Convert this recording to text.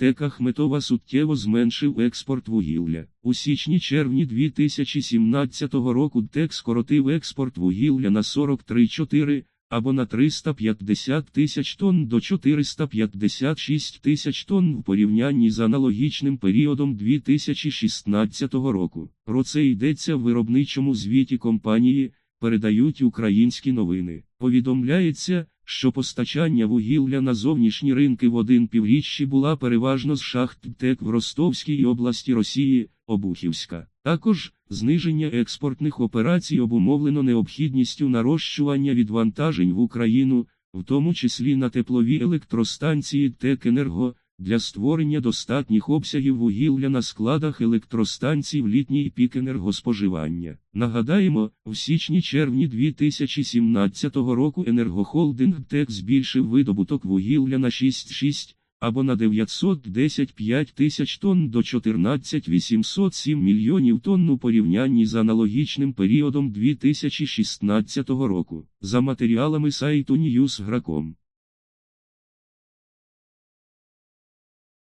ТЕК Ахметова суттєво зменшив експорт вугілля. У січні-червні 2017 року ТЕК скоротив експорт вугілля на 43,4 або на 350 тисяч тонн до 456 тисяч тонн в порівнянні з аналогічним періодом 2016 року. Про це йдеться в виробничому звіті компанії, передають українські новини. Повідомляється, що постачання вугілля на зовнішні ринки в один півріччі була переважно з шахт ТЕК в Ростовській області Росії, Обухівська. Також зниження експортних операцій обумовлено необхідністю нарощування відвантажень в Україну, в тому числі на теплові електростанції ТЕК Енерго, для створення достатніх обсягів вугілля на складах електростанцій в літній пік енергоспоживання. Нагадаємо, в січні-червні 2017 року енергохолдинг ТЕК збільшив видобуток вугілля на 6,6 або на 915 тисяч тонн до 14 807 мільйонів тонн у порівнянні з аналогічним періодом 2016 року. За матеріалами сайту Newsgro.com.